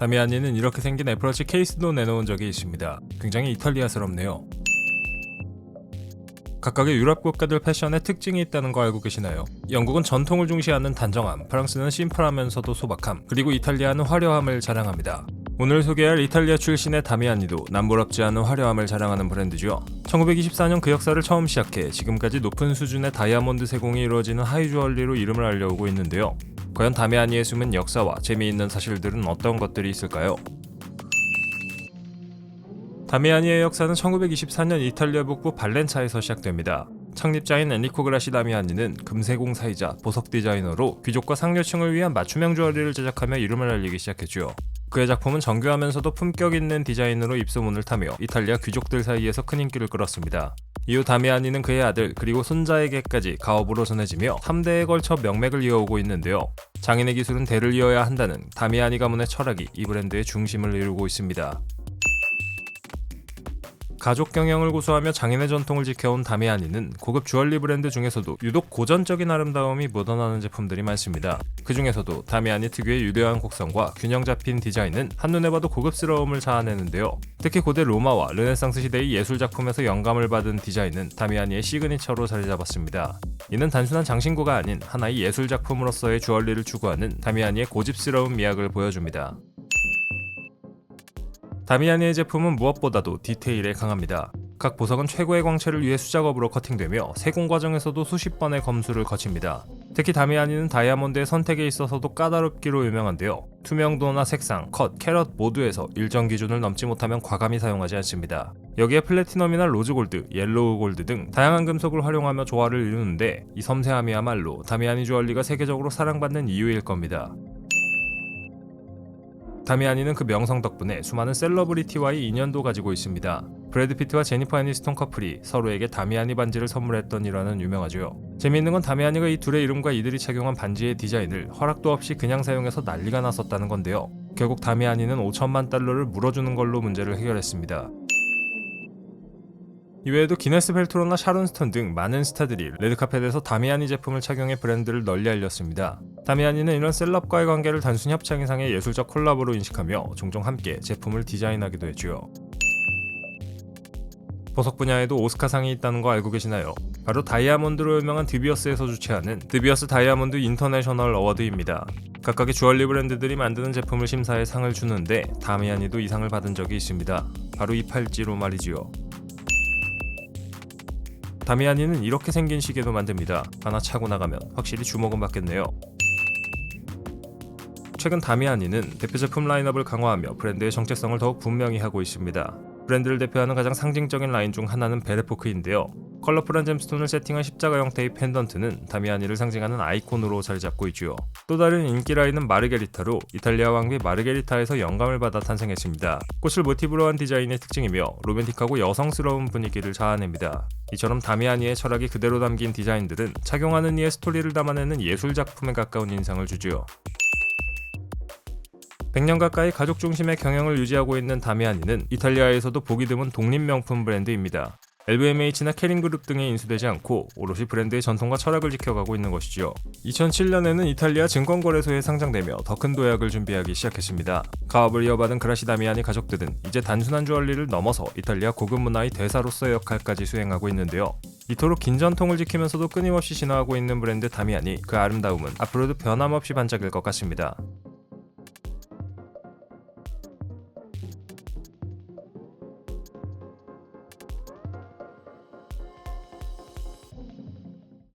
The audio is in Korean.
다미아니는 이렇게 생긴 애플워치 케이스도 내놓은 적이 있습니다. 굉장히 이탈리아스럽네요. 각각의 유럽 국가들 패션에 특징이 있다는 거 알고 계시나요? 영국은 전통을 중시하는 단정함, 프랑스는 심플하면서도 소박함, 그리고 이탈리아는 화려함을 자랑합니다. 오늘 소개할 이탈리아 출신의 다미아니도 남부럽지 않은 화려함을 자랑하는 브랜드죠. 1924년 그 역사를 처음 시작해 지금까지 높은 수준의 다이아몬드 세공이 이루어지는 하이주얼리로 이름을 알려오고 있는데요. 과연 다미아니의 숨은 역사와 재미있는 사실들은 어떤 것들이 있을까요? 다미아니의 역사는 1924년 이탈리아 북부 발렌차에서 시작됩니다. 창립자인 엔리코 그라시 다미아니는 금세공사이자 보석 디자이너로 귀족과 상류층을 위한 맞춤형 주얼리를 제작하며 이름을 알리기 시작했죠. 그의 작품은 정교하면서도 품격 있는 디자인으로 입소문을 타며 이탈리아 귀족들 사이에서 큰 인기를 끌었습니다. 이후 다미아니는 그의 아들 그리고 손자에게까지 가업으로 전해지며 3대에 걸쳐 명맥을 이어오고 있는데요. 장인의 기술은 대를 이어야 한다는 다미아니 가문의 철학이 이 브랜드의 중심을 이루고 있습니다. 가족 경영을 고수하며 장인의 전통을 지켜온 다미아니는 고급 주얼리 브랜드 중에서도 유독 고전적인 아름다움이 묻어나는 제품들이 많습니다. 그 중에서도 다미아니 특유의 유려한 곡선과 균형 잡힌 디자인은 한눈에 봐도 고급스러움을 자아내는데요. 특히 고대 로마와 르네상스 시대의 예술 작품에서 영감을 받은 디자인은 다미아니의 시그니처로 자리 잡았습니다. 이는 단순한 장신구가 아닌 하나의 예술 작품으로서의 주얼리를 추구하는 다미아니의 고집스러운 미학을 보여줍니다. 다미아니의 제품은 무엇보다도 디테일에 강합니다. 각 보석은 최고의 광채를 위해 수작업으로 커팅되며 세공 과정에서도 수십 번의 검수를 거칩니다. 특히 다미아니는 다이아몬드의 선택에 있어서도 까다롭기로 유명한데요. 투명도나 색상, 컷, 캐럿 모두에서 일정 기준을 넘지 못하면 과감히 사용하지 않습니다. 여기에 플래티넘이나 로즈골드, 옐로우 골드 등 다양한 금속을 활용하며 조화를 이루는데 이 섬세함이야말로 다미아니 주얼리가 세계적으로 사랑받는 이유일 겁니다. 다미아니는 그 명성 덕분에 수많은 셀러브리티와의 인연도 가지고 있습니다. 브래드 피트와 제니퍼 애니스톤 커플이 서로에게 다미아니 반지를 선물했던 일화는 유명하죠. 재미있는 건 다미아니가 이 둘의 이름과 이들이 착용한 반지의 디자인을 허락도 없이 그냥 사용해서 난리가 났었다는 건데요. 결국 다미아니는 5천만 달러를 물어주는 걸로 문제를 해결했습니다. 이외에도 기네스 벨트로나 샤론 스톤 등 많은 스타들이 레드카펫에서 다미아니 제품을 착용해 브랜드를 널리 알렸습니다. 다미아니는 이런 셀럽과의 관계를 단순 협찬 이상의 예술적 콜라보로 인식하며 종종 함께 제품을 디자인하기도 했죠. 보석 분야에도 오스카상이 있다는 거 알고 계시나요? 바로 다이아몬드로 유명한 드비어스에서 주최하는 드비어스 다이아몬드 인터내셔널 어워드입니다. 각각의 주얼리 브랜드들이 만드는 제품을 심사해 상을 주는데 다미아니도 이 상을 받은 적이 있습니다. 바로 이 팔찌로 말이지요. 다미아니는 이렇게 생긴 시계도 만듭니다. 하나 차고 나가면 확실히 주목은 받겠네요. 최근 다미아니는 대표 제품 라인업을 강화하며 브랜드의 정체성을 더욱 분명히 하고 있습니다. 브랜드를 대표하는 가장 상징적인 라인 중 하나는 베레포크인데요. 컬러풀한 잼스톤을 세팅한 십자가 형태의 펜던트는 다미아니를 상징하는 아이콘으로 자리 잡고 있죠. 또 다른 인기 라인은 마르게리타로 이탈리아 왕비 마르게리타에서 영감을 받아 탄생했습니다. 꽃을 모티브로 한 디자인의 특징이며 로맨틱하고 여성스러운 분위기를 자아냅니다. 이처럼 다미아니의 철학이 그대로 담긴 디자인들은 착용하는 이의 스토리를 담아내는 예술 작품에 가까운 인상을 주죠. 100년 가까이 가족 중심의 경영을 유지하고 있는 다미아니는 이탈리아에서도 보기 드문 독립 명품 브랜드입니다. LVMH나 캐링그룹 등에 인수되지 않고 오롯이 브랜드의 전통과 철학을 지켜가고 있는 것이죠. 2007년에는 이탈리아 증권거래소에 상장되며 더 큰 도약을 준비하기 시작했습니다. 가업을 이어받은 그라시 다미아니 가족들은 이제 단순한 주얼리를 넘어서 이탈리아 고급 문화의 대사로서의 역할까지 수행하고 있는데요. 이토록 긴 전통을 지키면서도 끊임없이 진화하고 있는 브랜드 다미아니 그 아름다움은 앞으로도 변함없이 반짝일 것 같습니다.